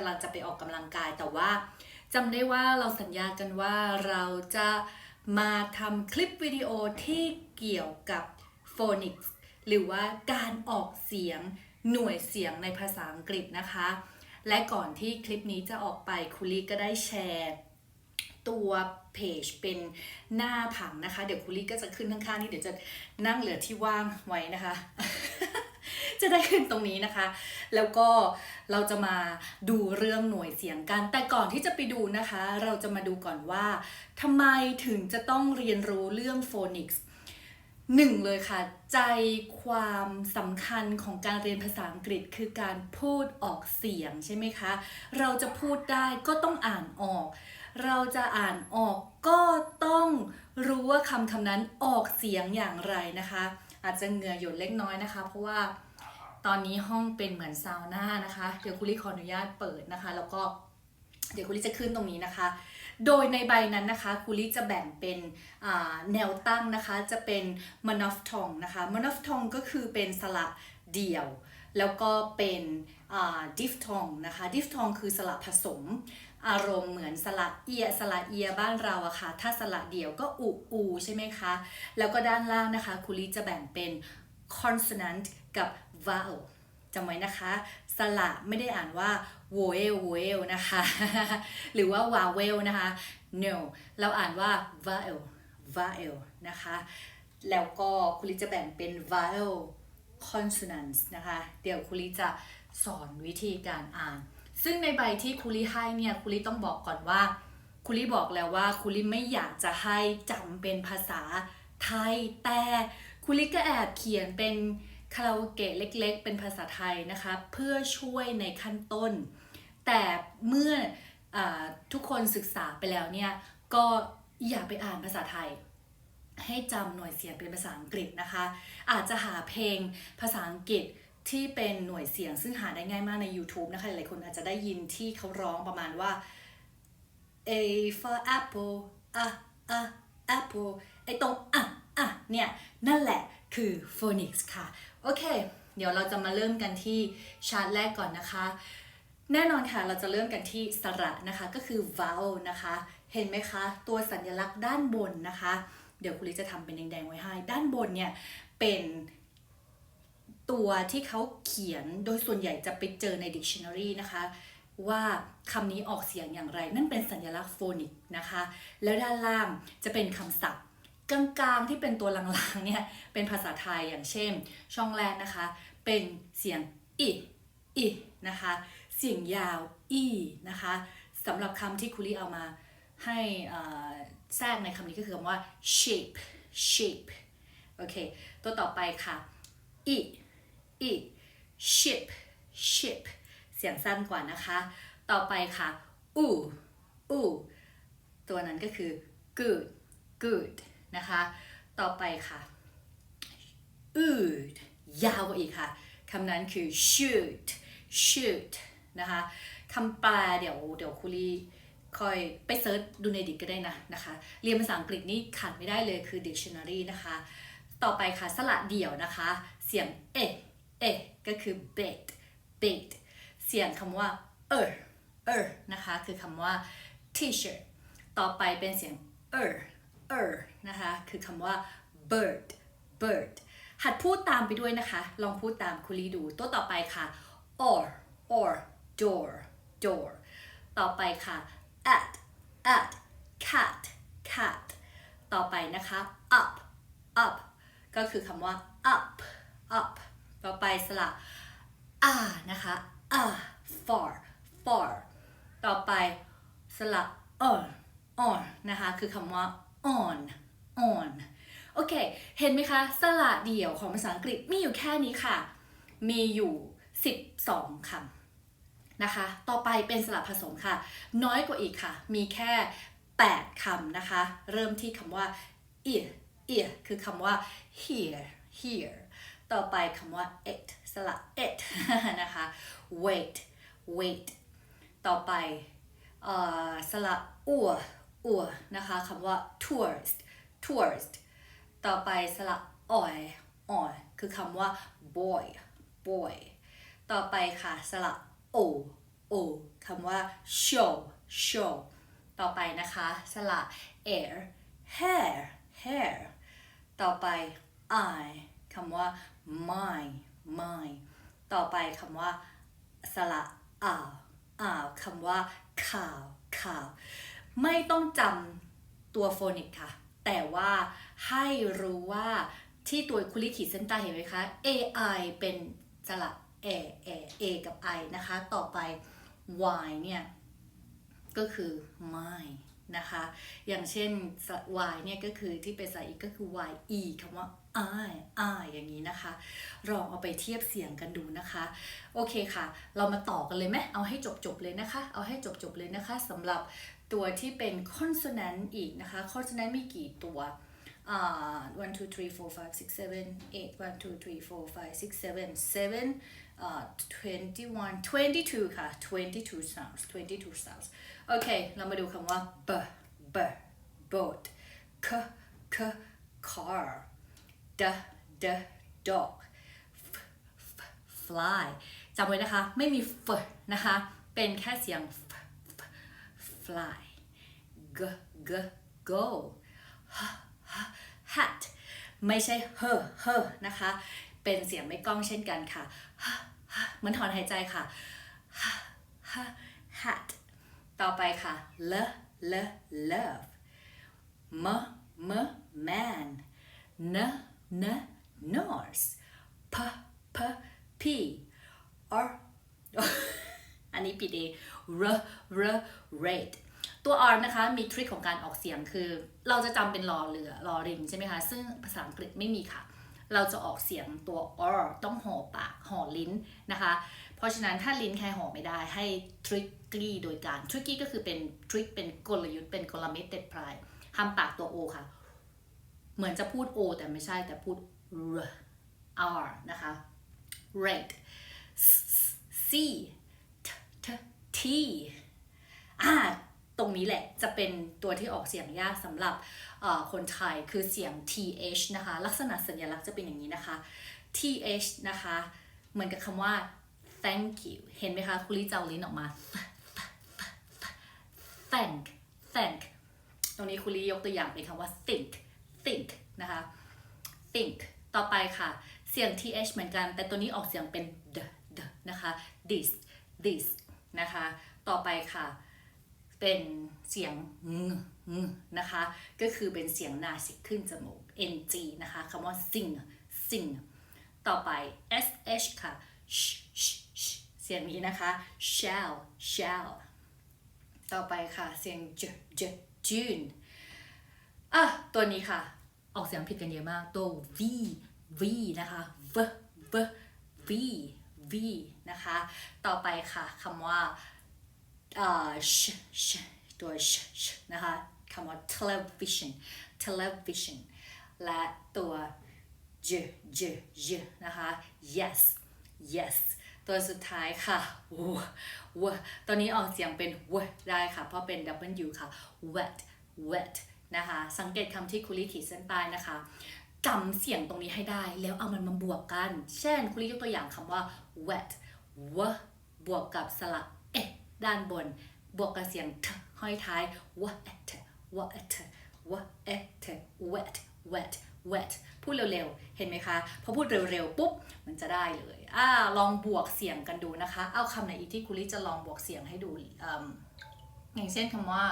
กำลังจะไปออกกำลังกายแต่ว่าจำได้ว่าเราสัญญากันว่าเราจะมาทำคลิปวิดีโอที่เกี่ยวกับ phonics หรือว่าการออกเสียงหน่วยเสียงในภาษาอังกฤษนะคะ และก่อนที่คลิปนี้จะออกไปคุลีก็ได้แชร์ตัวเพจเป็นหน้าผังนะคะ เดี๋ยวคุลีก็จะขึ้นข้างๆนี่เดี๋ยวจะนั่งเหลือที่ว่างไว้นะคะ จะได้ขึ้นตรงนี้นะคะ แล้วก็เราจะมาดูเรื่องหน่วยเสียงกัน แต่ก่อนที่จะไปดูนะคะ เราจะมาดูก่อนว่าทำไมถึงจะต้องเรียนรู้เรื่องโฟนิกส์หนึ่งเลยค่ะ ใจความสำคัญของการเรียนภาษาอังกฤษคือการพูดออกเสียงใช่ไหมคะ เราจะพูดได้ก็ต้องอ่านออก เราจะอ่านออกก็ต้องรู้ว่าคำคำนั้นออกเสียงอย่างไรนะคะ อาจจะเหงื่อหยดเล็กน้อยนะคะ เพราะว่า ตอนนี้ห้องเป็นเหมือนซาวน่านะคะ เดี๋ยวคุริขออนุญาตเปิดนะคะ แล้วก็เดี๋ยวคุริจะขึ้นตรงนี้นะคะ โดยในใบนั้นนะคะคุริจะแบ่งเป็นแนวตั้งนะคะ จะเป็นมานอฟทองนะคะมานอฟทองก็คือเป็นสระเดี่ยว แล้วก็เป็นดิฟทองนะคะดิฟทองคือสระผสม อารมณ์เหมือนสระเอียสระเอียบ้านเราอะค่ะ ถ้าสระเดี่ยวก็อูอูใช่ไหมคะ แล้วก็ด้านล่างนะคะคุริจะแบ่งเป็น consonant กับ vowel จำไว้นะคะ สระไม่ได้อ่านว่า vowel vowel นะคะ หรือว่า vowel นะคะ no เราอ่านว่า vowel vowel นะคะ แล้วก็คุริจะแบ่งเป็น vowel consonants นะคะ เดี๋ยวคุริจะสอนวิธีการอ่าน ซึ่งในใบที่คุริให้เนี่ยคุริต้องบอกก่อนว่าคุริบอกแล้วว่าคุริไม่อยากจะให้จำเป็นภาษาไทยแต่คุริก็แอบเขียนเป็น คาราโอเกะเล็กๆ เป็นภาษาไทยนะคะเพื่อช่วยในขั้นต้น แต่เมื่ออทุกคนศึกษาไปแล้วเนี่ยก็อย่าไปอ่านภาษาไทย ให้จำหน่วยเสียงเป็นภาษาอังกฤษนะคะ อาจจะหาเพลงภาษาอังกฤษที่เป็นหน่วยเสียงซึ่งหาได้ง่ายมากใน YouTube นะคะหลายคนอาจจะได้ยินที่เขาร้องประมาณว่า A for apple อะอะ apple ไอตรงอะอะเนี่ยนั่นแหละ คือ phonics ค่ะ โอเค เดี๋ยวเราจะมาเริ่มกันที่ชาร์ตแรกก่อนนะคะ แน่นอนค่ะเราจะเริ่มกันที่สระนะคะก็คือ vowel นะคะ เห็นไหมคะ ตัวสัญลักษณ์ด้านบนนะคะ เดี๋ยวคุณลิจะทำเป็นแดงๆไว้ให้ ด้านบนเนี่ยเป็นตัวที่เขาเขียนโดยส่วนใหญ่จะไปเจอใน dictionary นะคะ ว่าคำนี้ออกเสียงอย่างไร นั่นเป็นสัญลักษณ์โฟนิกนะคะ แล้วด้านล่างจะเป็นคำศัพท์ กลางๆที่เป็นตัวลางๆเนี่ยเป็นภาษาไทยอย่างเช่น ช่องแรกนะคะ เป็นเสียงอิอินะคะ เสียงยาวอีนะคะสำหรับคำที่คุริเอามาให้อ่าแทรกในคำนี้ก็คือคำว่า shape shape โอเค ตัวต่อไปค่ะอีอี ship ship เสียงสั้นกว่านะคะ ต่อไปค่ะอูอูตัวนั้นก็คือ good good นะคะ ต่อไปค่ะ ood ยาวกว่าอีกค่ะคำนั้นคือ shoot shoot นะคะคำแปลเดี๋ยวเดี๋ยวคุรีคอยไปเซิร์ชดูในดิกก็ได้นะนะคะ เรียนภาษาอังกฤษนี่ขาดไม่ได้เลยคือ dictionary นะคะ ต่อไปค่ะสระเดี่ยวนะคะ เสียงเอเอก็คือ bait bait เสียงคำว่า er er นะคะ คือคำว่า t-shirt ต่อไปเป็นเสียง er er นะคะคือคำว่า bird bird หัดพูดตามไปด้วยนะคะ ลองพูดตามคุรีดู ตัวต่อไปค่ะ or or door door ต่อไปค่ะ at at cat cat ต่อไปนะคะ up up ก็คือคำว่า up up ต่อไปสระอ่านะคะอ่า far far ต่อไปสระ on on นะคะ คือคำว่า on on โอเค เห็นไหมคะ สระเดี่ยวของภาษาอังกฤษมีอยู่แค่นี้ค่ะ มีอยู่ 12คำนะคะ ต่อไปเป็นสระผสมค่ะ น้อยกว่าอีกค่ะ มีแค่ 8คำนะคะ เริ่มที่คำว่า ear ear คือคำว่า here here ต่อไปคำว่า it สระ it นะคะ wait wait ต่อไปออสระอัวอัวนะคะคำว่า tourist tourist ต่อไปสระ oi oi คือคำว่า boy boy ต่อไปค่ะสระ o o o คำว่า show show ต่อไปนะคะสระ air hair hair ต่อไป I คำว่า my my ต่อไปคำว่าสระอ่าวอ่าวคำว่าข่าวข่าว ไม่ต้องจำตัวโฟนิกค่ะ แต่ว่าให้รู้ว่าที่ตัวคุลิขีดเส้นใต้เห็นไหมคะ AI เป็นสระ A A A กับ I นะคะ ต่อไป Y เนี่ย ก็คือ my นะคะ อย่างเช่น y เนี่ยก็คือที่เป็นสระอีกก็คือ y e คำว่า i i อย่างนี้นะคะ ลองเอาไปเทียบเสียงกันดูนะคะ โอเคค่ะ เรามาต่อกันเลยไหมเอาให้จบๆเลยนะคะ เอาให้จบๆเลยนะคะสำหรับ ตัวที่เป็น consonant อีกนะคะ consonant มีกี่ตัวอ่า1 2 3 4 5 6 7 8 1 2 3 4 5 6 7 7อ่า21 22 ค่ะ 22 sounds 22 sounds โอเค เรามาดูคำว่า b b boat k k car d d dog f f fly จำไว้นะคะ ไม่มี f นะคะ เป็นแค่เสียง f fly g g go h h hat ไม่ใช่ h h นะคะ เป็นเสียงไม่ก้องเช่นกันค่ะ เหมือนถอนหายใจค่ะ h h hat ต่อไปค่ะ l l love m m man n n nurse p p p r อันนี้ปิดเอง r r red ตัว r นะคะมีทริคของการออกเสียงคือ เราจะจำเป็นรอเรือรอริงใช่ไหมคะ ซึ่งภาษาอังกฤษไม่มีค่ะ เราจะออกเสียงตัว r ต้องห่อปากห่อลิ้นนะคะ เพราะฉะนั้นถ้าลิ้นแค่ห่อไม่ได้ให้ tricky โดยการ tricky ก็คือเป็นทริคเป็นกลยุทธ์เป็นกลเม็ดเด็ดพลายทำปากตัว o ค่ะ เหมือนจะพูด o แต่ไม่ใช่แต่พูด r r นะคะ rate c t t t อ่าตรงนี้แหละจะเป็นตัวที่ออกเสียงยากสำหรับคนไทยคือเสียง th นะคะ ลักษณะสัญลักษณ์จะเป็นอย่างนี้นะคะ th นะคะ เหมือนกับคำว่า thank you เห็นไหมคะคุริเจ้าลิ้นออกมา thank thank ตรงนี้คุริยกตัวอย่างเป็นคำว่า think think นะคะ think ต่อไปค่ะ เสียง th เหมือนกัน แต่ตัวนี้ออกเสียงเป็น d d นะคะ this this นะคะ ต่อไปค่ะ เป็นเสียงงงนะคะ ก็คือเป็นเสียงนาสิกขึ้นจมูก ng นะคะคำว่า sing sing ต่อไป sh ค่ะ sh sh เสียงนี้นะคะ shall shall ต่อไปค่ะ เสียง j j June อะ ตัวนี้ค่ะ ออกเสียงผิดกันเยอะมาก ตัว v v นะคะ v v v v นะคะ ต่อไปค่ะคำว่าอ่า sh sh ตัว sh sh นะคะคำว่า television television และตัว j j j นะคะ yes yes ตัวสุดท้ายค่ะ w w ตัวนี้ออกเสียงเป็น w ได้ค่ะ เพราะเป็น w ค่ะ wet wet นะคะ สังเกตคำที่คุริขีดเส้นใต้นะคะ จำเสียงตรงนี้ให้ได้ แล้วเอามันมาบวกกัน เช่นคุริยกตัวอย่างคำว่า wet w บวกกับสระเอด้านบน บวกกับเสียงทห้อยท้าย wet wet wet wet wet wet พูดเร็วๆ เห็นไหมคะ พอพูดเร็วๆ ปุ๊บ มันจะได้เลยอ่าลองบวกเสียงกันดูนะคะ เอาคำไหนอีกที่คุริจะลองบวกเสียงให้ดูออย่างเช่นคำว่า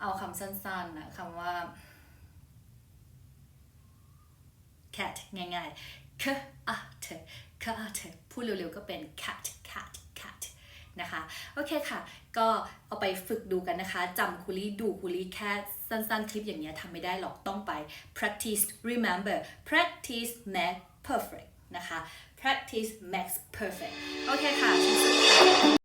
เอาคำสั้นๆนะคำว่า cat ง่ายๆ k a t k a t พูดเร็วๆก็เป็น cat cat cat นะคะ โอเคค่ะ ก็เอาไปฝึกดูกันนะคะจำคุรีดูคุรีแค่สั้นๆ คลิปอย่างเงี้ยทำไม่ได้หรอกต้องไป practice remember practice make perfect นะคะ practice makes perfect โอเคค่ะ